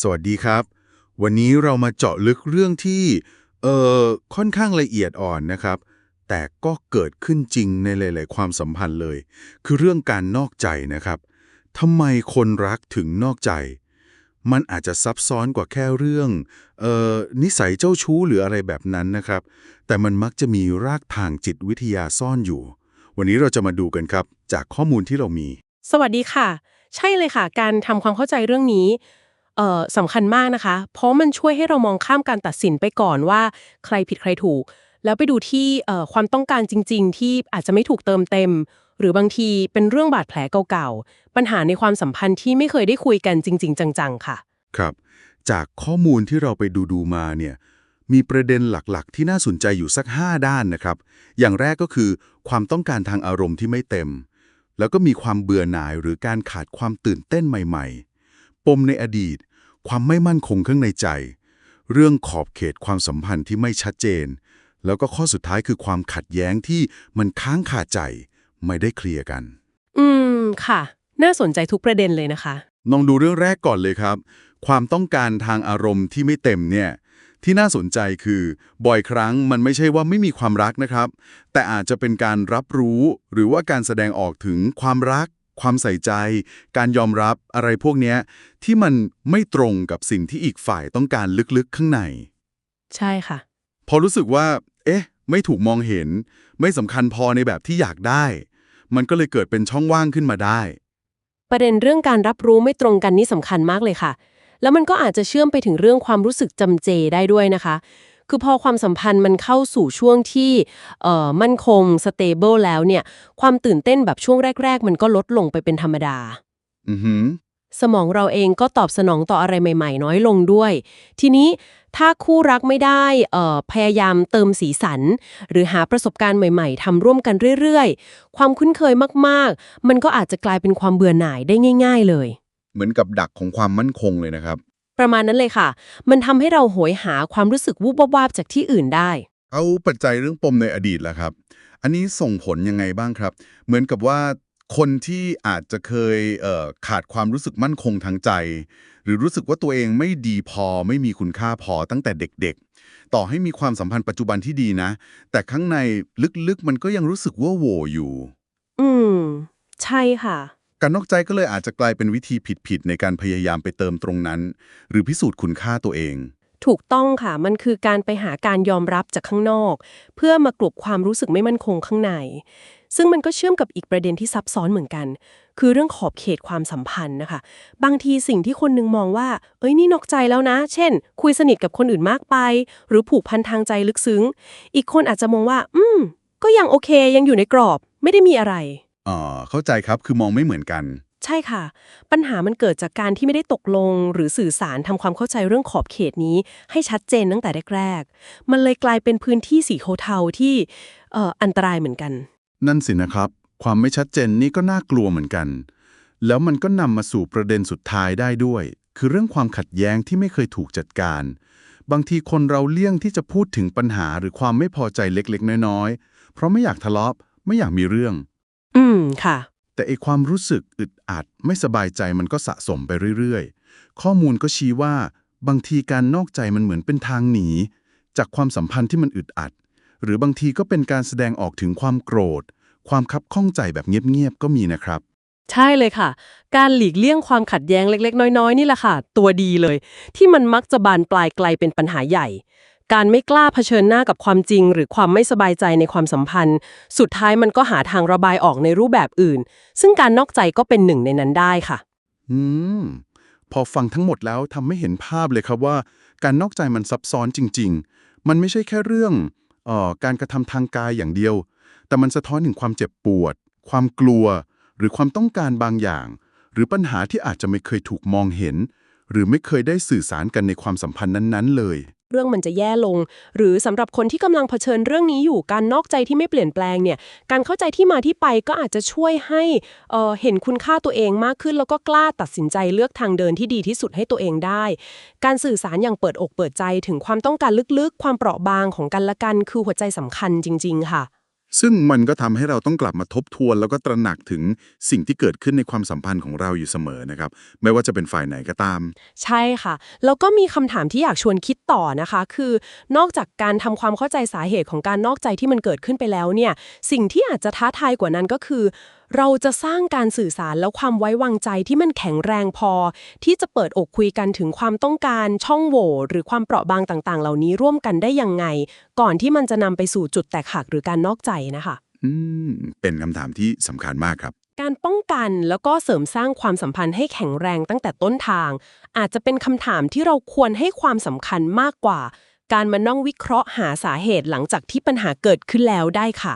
สวัสดีครับ วันนี้เรามาเจาะลึกเรื่องที่เอ่อค่อนข้างละเอียดอ่อนนะครับ แต่ก็เกิดขึ้นจริงในหลาย ๆ ความสัมพันธ์เลย คือเรื่องการนอกใจนะครับทำไมคนรักถึงนอกใจ มันอาจจะซับซ้อนกว่าแค่เรื่องเอ่อนิสัยเจ้าชู้หรืออะไรแบบนั้นนะครับ แต่มันมักจะมีรากทางจิตวิทยาซ่อนอยู่ วันนี้เราจะมาดูกันครับ จากข้อมูลที่เรามี สวัสดีค่ะ ใช่เลยค่ะ การทำความเข้าใจเรื่องนี้ เอ่อสำคัญมากนะคะ เพราะมันช่วยให้เรามองข้ามการตัดสินไปก่อนว่าใครผิดใครถูก แล้วไปดูที่เอ่อความต้องการจริง ๆ ที่อาจจะไม่ถูกเติมเต็ม หรือบางทีเป็นเรื่องบาดแผลเก่าๆ ปัญหาในความสัมพันธ์ที่ไม่เคยได้คุยกันจริง ๆ จังๆ ค่ะ ครับ จากข้อมูลที่เราไปดูดูๆมาเนี่ย มีประเด็นหลักๆ ที่น่าสนใจอยู่สัก 5 ด้านนะครับ อย่างแรกก็คือความต้องการทางอารมณ์ที่ไม่เต็ม แล้วก็มีความเบื่อหน่ายหรือการขาดความตื่นเต้นใหม่ ๆ ปมในอดีต ความไม่มั่นคงข้างในใจ เรื่องขอบเขตความสัมพันธ์ที่ไม่ชัดเจน แล้วก็ข้อสุดท้ายคือความขัดแย้งที่มันค้างคาใจ ไม่ได้เคลียร์กัน อืมค่ะ น่าสนใจทุกประเด็นเลยนะคะลองดูเรื่องแรกก่อนเลยครับ ความต้องการทางอารมณ์ที่ไม่เต็มเนี่ยที่น่าสนใจคือ บ่อยครั้งมันไม่ใช่ว่าไม่มีความรักนะครับ แต่อาจจะเป็นการรับรู้หรือว่าการแสดงออกถึงความรัก ความใส่ใจ การยอมรับอะไรพวกเนี้ยที่มันไม่ตรงกับสิ่งที่อีกฝ่ายต้องการลึกๆข้างใน ใช่ค่ะ พอรู้สึกว่า เอ๊ะ ไม่ถูกมองเห็น ไม่สำคัญพอในแบบที่อยากได้ มันก็เลยเกิดเป็นช่องว่างขึ้นมาได้ ประเด็นเรื่องการรับรู้ไม่ตรงกันนี่สำคัญมากเลยค่ะ แล้วมันก็อาจจะเชื่อมไปถึงเรื่องความรู้สึกจำเจได้ด้วยนะคะ คือพอความสัมพันธ์มันเข้าสู่ช่วงที่เอ่อมั่นคงสเตเบิลแล้วเนี่ย ความตื่นเต้นแบบช่วงแรก ๆ มันก็ลดลงไปเป็นธรรมดา อือหือสมองเราเองก็ตอบสนองต่ออะไรใหม่ ๆ น้อยลงด้วย ทีนี้ถ้าคู่รักไม่ได้เอ่อพยายามเติมสีสัน หรือหาประสบการณ์ใหม่ ๆทำร่วมกันเรื่อย ๆ ความคุ้นเคยมากๆ มันก็อาจจะกลายเป็นความเบื่อหน่ายได้ง่าย ๆ เลย เหมือนกับดักของความมั่นคงเลยนะครับ ประมาณนั้นเลยค่ะ มันทำให้เราโหยหาความรู้สึกวูบวาบๆจากที่อื่นได้ เอาปัจจัยเรื่องปมในอดีตล่ะครับ อันนี้ส่งผลยังไงบ้างครับ เหมือนกับว่าคนที่อาจจะเคยเอ่อขาดความรู้สึกมั่นคงทางใจ หรือรู้สึกว่าตัวเองไม่ดีพอไม่มีคุณค่าพอตั้งแต่เด็กๆ ต่อให้มีความสัมพันธ์ปัจจุบันที่ดีนะ แต่ข้างในลึกๆมันก็ยังรู้สึกว่าโหวอยู่ อืม ใช่ค่ะ การนอกใจก็เลยอาจจะกลายเป็นวิธีผิดๆในการพยายามไปเติมตรงนั้น หรือพิสูจน์คุณค่าตัวเอง ถูกต้องค่ะ มันคือการไปหาการยอมรับจากข้างนอก เพื่อมากลบความรู้สึกไม่มั่นคงข้างใน ซึ่งมันก็เชื่อมกับอีกประเด็นที่ซับซ้อนเหมือนกัน คือเรื่องขอบเขตความสัมพันธ์นะคะ บางทีสิ่งที่คนหนึงมองว่า เอ้ยนี่นอกใจแล้วนะ เช่น คุยสนิทกับคนอื่นมากไป หรือผูกพันทางใจลึกซึ้ง อีกคนอาจจะมองว่า อืม ก็ยังโอเค ยังอยู่ในกรอบ ไม่ได้มีอะไร อ่าเข้าใจครับคือมองไม่เหมือนกัน ใช่ค่ะ ปัญหามันเกิดจากการที่ไม่ได้ตกลง หรือสื่อสารทำความเข้าใจเรื่องขอบเขตนี้ ให้ชัดเจนตั้งแต่แรกๆ มันเลยกลายเป็นพื้นที่สีเทาๆที่เอ่ออันตรายเหมือนกัน นั่นสินะครับ ความไม่ชัดเจนนี่ก็น่ากลัวเหมือนกัน แล้วมันก็นำมาสู่ประเด็นสุดท้ายได้ด้วย คือเรื่องความขัดแย้งที่ไม่เคยถูกจัดการ บางทีคนเราเลี่ยงที่จะพูดถึงปัญหาหรือความไม่พอใจเล็กๆ น้อยๆ เพราะไม่อยากทะเลาะไม่อยากมีเรื่อง อืมค่ะ แต่ไอความรู้สึกอึดอัดไม่สบายใจมันก็สะสมไปเรื่อยๆ ข้อมูลก็ชี้ว่า บางทีการนอกใจมันเหมือนเป็นทางหนี จากความสัมพันธ์ที่มันอึดอัด หรือบางทีก็เป็นการแสดงออกถึงความโกรธ ความคับข้องใจแบบเงียบๆก็มีนะครับ ใช่เลยค่ะ การหลีกเลี่ยงความขัดแย้งเล็กๆ น้อยๆ นี่แหละค่ะ ตัวดีเลย ที่มันมักจะบานปลายไกลเป็นปัญหาใหญ่ การไม่กล้าเผชิญหน้ากับความจริง หรือความไม่สบายใจในความสัมพันธ์ สุดท้ายมันก็หาทางระบายออกในรูปแบบอื่น ซึ่งการนอกใจก็เป็นหนึ่งในนั้นได้ค่ะ อืม พอฟังทั้งหมดแล้วทำให้เห็นภาพเลยครับว่า การนอกใจมันซับซ้อนจริง ๆ มันไม่ใช่แค่เรื่องเอ่อการกระทำทางกายอย่างเดียว แต่มันสะท้อนถึงความเจ็บปวด ความกลัว หรือความต้องการบางอย่าง หรือปัญหาที่อาจจะไม่เคยถูกมองเห็น หรือไม่เคยได้สื่อสารกันในความสัมพันธ์นั้นๆเลย เรื่องมันจะแย่ลง หรือสำหรับคนที่กำลังเผชิญเรื่องนี้อยู่การนอกใจที่ไม่เปลี่ยนแปลงเนี่ยการเข้าใจที่มาที่ไปก็อาจจะช่วยให้เเห็นคุณค่าตัวเองมากขึ้น แล้วก็กล้าตัดสินใจเลือกทางเดินที่ดีที่สุดให้ตัวเองได้ การสื่อสารอย่างเปิดอกเปิดใจถึงความต้องการลึกๆ ความเปราะบางของกันและกัน คือหัวใจสำคัญจริง ๆ ค่ะ ซึ่งมันก็ทำให้เราต้องกลับมาทบทวน แล้วก็ตระหนักถึงสิ่งที่เกิดขึ้นในความสัมพันธ์ของเราอยู่เสมอนะครับ ไม่ว่าจะเป็นฝ่ายไหนก็ตาม ใช่ค่ะ แล้วก็มีคำถามที่อยากชวนคิดต่อนะคะ คือนอกจากการทำความเข้าใจสาเหตุของการนอกใจที่มันเกิดขึ้นไปแล้วเนี่ย สิ่งที่อาจจะท้าทายกว่านั้นก็คือ เราจะสร้างการสื่อสารแล้วความไว้วางใจที่มันแข็งแรงพอ ที่จะเปิดอกคุยกันถึงความต้องการช่องโหว่หรือความเปราะบางต่างๆ เหล่านี้ร่วมกันได้ยังไง ก่อนที่มันจะนำไปสู่จุดแตกหักหรือการนอกใจนะคะอืมเป็นคำถามที่สำคัญมากครับการป้องกันแล้วก็เสริมสร้างความสัมพันธ์ให้แข็งแรงตั้งแต่ต้นทาง อาจจะเป็นคำถามที่เราควรให้ความสำคัญมากกว่า การมานั่งวิเคราะห์หาสาเหตุหลังจากที่ปัญหาเกิดขึ้นแล้วได้ค่ะ